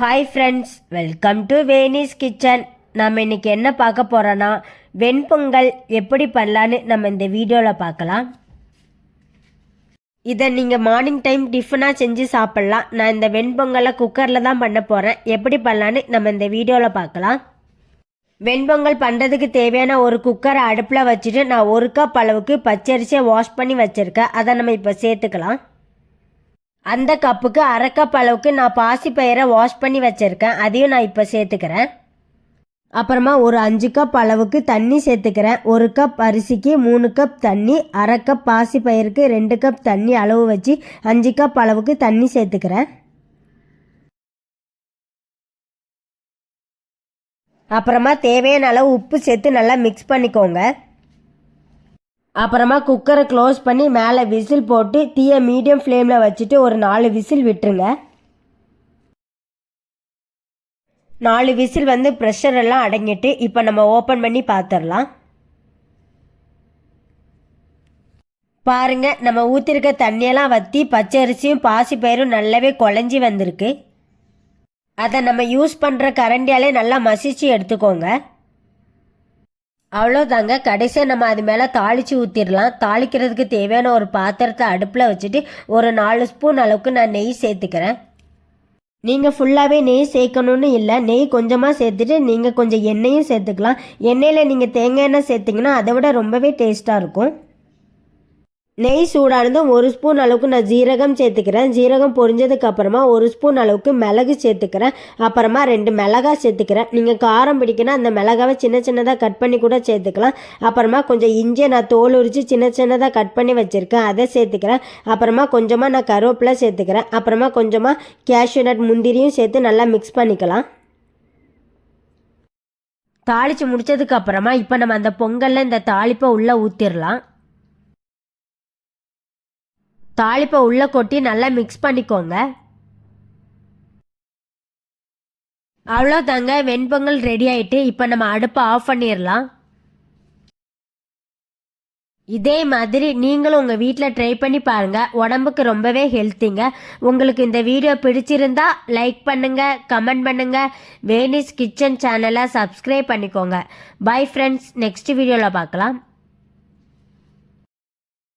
Hi friends welcome to Vani's kitchen நம்ம இன்னைக்கு என்ன பார்க்க போகிறோன்னா வெண்பொங்கல் எப்படி பண்ணலான்னு நம்ம இந்த வீடியோவில் பார்க்கலாம். இதை நீங்கள் மார்னிங் டைம் டிஃபனாக செஞ்சு சாப்பிட்லாம். நான் இந்த வெண்பொங்கலை குக்கரில் தான் பண்ண போகிறேன் எப்படி பண்ணலான்னு நம்ம இந்த வீடியோவில் பார்க்கலாம். வெண்பொங்கல் பண்ணுறதுக்கு தேவையான ஒரு குக்கரை அடுப்பில் வச்சுட்டு நான் ஒரு கப் அளவுக்கு பச்சரிசியை வாஷ் பண்ணி வச்சுருக்கேன். அதை நம்ம இப்போ சேர்த்துக்கலாம். அந்த கப்புக்கு அரை கப் அளவுக்கு நான் பாசி பயிரை வாஷ் பண்ணி வச்சுருக்கேன். அதையும் நான் இப்போ சேர்த்துக்கிறேன். அப்புறமா ஒரு அஞ்சு கப் அளவுக்கு தண்ணி சேர்த்துக்கிறேன். ஒரு கப் அரிசிக்கு மூணு கப் தண்ணி அரை கப் பாசி பயிருக்கு ரெண்டு கப் தண்ணி அளவு வச்சு அஞ்சு கப் அளவுக்கு தண்ணி சேர்த்துக்கிறேன். அப்புறமா தேவையான அளவு உப்பு சேர்த்து நல்லா மிக்ஸ் பண்ணிக்கோங்க. அப்புறமா குக்கரை க்ளோஸ் பண்ணி மேலே விசில் போட்டு தீயை மீடியம் ஃப்ளேமில் வச்சுட்டு ஒரு நாலு விசில் விட்டுருங்க. நாலு விசில் வந்து ப்ரெஷர் எல்லாம் அடங்கிட்டு இப்போ நம்ம ஓப்பன் பண்ணி பார்த்துடலாம் பாருங்க நம்ம ஊற்றிருக்க தண்ணியெல்லாம் வற்றி பச்சரிசியும் பாசிப்பயிரும் நல்லாவே குழஞ்சி வந்திருக்கு. அதை நம்ம யூஸ் பண்ணுற கரண்டியாலே நல்லா மசிச்சு எடுத்துக்கோங்க. அவ்வளோதாங்க கடைசியாக நம்ம அது மேலே தாளித்து ஊற்றிடலாம் தாளிக்கிறதுக்கு தேவையான ஒரு பாத்திரத்தை அடுப்பில் வச்சுட்டு ஒரு நாலு ஸ்பூன் அளவுக்கு நான் நெய் சேர்த்துக்கிறேன். நீங்கள் ஃபுல்லாகவே நெய் சேர்க்கணும்னு இல்லை. நெய் கொஞ்சமாக சேர்த்துட்டு நீங்கள் கொஞ்சம் எண்ணெயும் சேர்த்துக்கலாம். எண்ணெயில் நீங்கள் தேங்காய் எண்ணெய் சேர்த்திங்கன்னா அதை விட ரொம்பவே டேஸ்ட்டாக இருக்கும். நெய் சூடானதும் ஒரு ஸ்பூன் அளவுக்கு நான் ஜீரகம் சேர்த்துக்கிறேன். ஜீரகம் பொரிஞ்சதுக்கு அப்புறமா ஒரு ஸ்பூன் அளவுக்கு மிளகு சேர்த்துக்கிறேன். அப்புறமா ரெண்டு மிளகா சேர்த்துக்கிறேன். நீங்கள் காரம் பிடிக்கணும் அந்த மிளகாவை சின்ன சின்னதாக கட் பண்ணி கூட சேர்த்துக்கலாம். அப்புறமா கொஞ்சம் இஞ்சியை நான் தோல் உரித்து சின்ன சின்னதாக கட் பண்ணி வச்சுருக்கேன். அதை சேர்த்துக்கிறேன். அப்புறமா கொஞ்சமாக நான் கருவேப்பிலை சேர்த்துக்கிறேன். அப்புறமா கொஞ்சமாக கேஷ்யூ நட் முந்திரியும் சேர்த்து நல்லா மிக்ஸ் பண்ணிக்கலாம். தாளித்து முடித்ததுக்கு அப்புறமா இப்போ நம்ம அந்த பொங்கலில் இந்த தாளிப்பை உள்ளே ஊற்றிடலாம் தாளிப்பை உள்ளே கொட்டி நல்லா மிக்ஸ் பண்ணிக்கோங்க. அவ்வளோதாங்க வெண்பொங்கல் ரெடி ஆயிட்டு இப்போ நம்ம அடுப்பை ஆஃப் பண்ணிடலாம் இதே மாதிரி நீங்களும் உங்கள் வீட்டில் ட்ரை பண்ணி பாருங்கள் உடம்புக்கு ரொம்பவே ஹெல்த்திங்க உங்களுக்கு இந்த வீடியோ பிடிச்சிருந்தா லைக் பண்ணுங்கள் கமெண்ட் பண்ணுங்கள் வேனிஸ் கிச்சன் சேனலை சப்ஸ்கிரைப் பண்ணிக்கோங்க. பை ஃப்ரெண்ட்ஸ் நெக்ஸ்ட் வீடியோவில் பார்க்கலாம்.